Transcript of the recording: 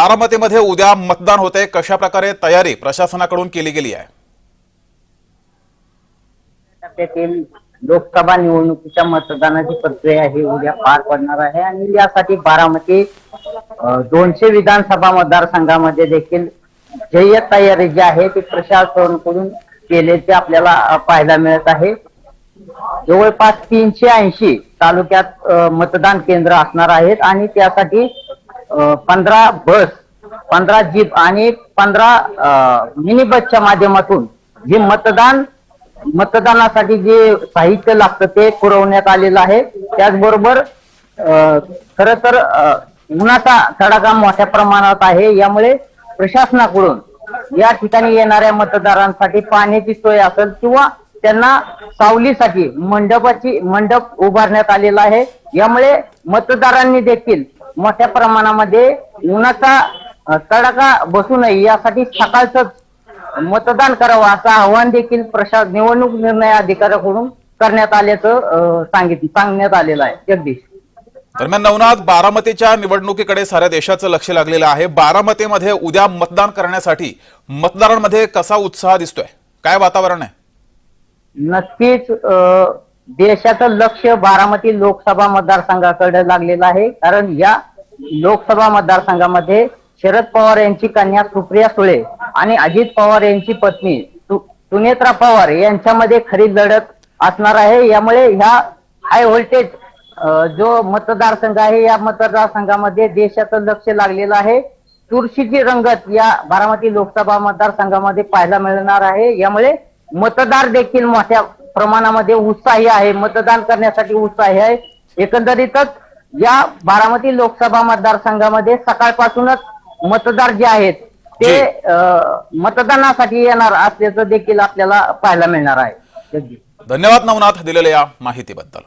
बारामतीमध्ये उद्या मतदान होते कशा प्रकारे तयारी प्रशासनाकडून केली गेली आहे? लोकसभा निवडणुकीच्या मतदानाची प्रक्रिया ही उद्या पार पडणार आहे आणि यासाठी बारामती दोनशे विधानसभा मतदारसंघामध्ये देखील जय तयारी जी आहे ती प्रशासनाकडून केल्याचे आपल्याला पाहायला मिळत आहे. जवळपास तीनशे ऐंशी तालुक्यात मतदान केंद्र असणार आहेत आणि त्यासाठी पंधरा बस पंधरा जीप आणि पंधरा मिनी बसच्या माध्यमातून जे मतदान मतदानासाठी जे साहित्य लागतं ते पुरवण्यात आलेलं आहे. त्याचबरोबर खर तर उन्हाचा तडाखा मोठ्या प्रमाणात आहे. यामुळे प्रशासनाकडून या ठिकाणी येणाऱ्या मतदारांसाठी पाण्याची सोय असेल किंवा त्यांना सावलीसाठी मंडपाची मंडप उभारण्यात आलेला आहे. यामुळे मतदारांनी देखील मोठ्या प्रमाणामध्ये उन्हाचा तडाखा बसू नये यासाठी सकाळच मतदान करावं असं आवाहन देखील प्रशा निवडणूक निर्णय अधिकाऱ्याकडून करण्यात आल्याचं सांगितलं सांगण्यात आलेलं आहे. जगदीश. दरम्यान नवनाथ बारामतीच्या निवडणुकीकडे साऱ्या देशाचं लक्ष लागलेलं आहे. बारामतीमध्ये उद्या मतदान करण्यासाठी मतदारांमध्ये कसा उत्साह दिसतोय? काय वातावरण आहे? नक्कीच देशाचं लक्ष बारामती लोकसभा मतदारसंघाकडे लागलेलं आहे. कारण या लोकसभा मतदारसंघामध्ये शरद पवार यांची कन्या सुप्रिया सुळे आणि अजित पवार यांची पत्नी सुनेत्रा पवार यांच्यामध्ये खरी लढत असणार आहे. यामुळे ह्या हाय व्होल्टेज जो मतदारसंघ आहे या मतदारसंघामध्ये देशाचं लक्ष लागलेलं आहे. चुरशीची रंगत या बारामती लोकसभा मतदारसंघामध्ये पाहायला मिळणार आहे. यामुळे मतदार देखील मोठ्या प्रमाणामध्ये उत्साही आहे. मतदान करण्यासाठी उत्साही आहे. एकंदरीतच या बारामती लोकसभा मतदारसंघामध्ये सकाळपासूनच मतदार जे आहेत ते मतदानासाठी येणार असल्याचं देखील आपल्याला पाहायला मिळणार आहे. धन्यवाद नवनाथ दिलेल्या या माहितीबद्दल.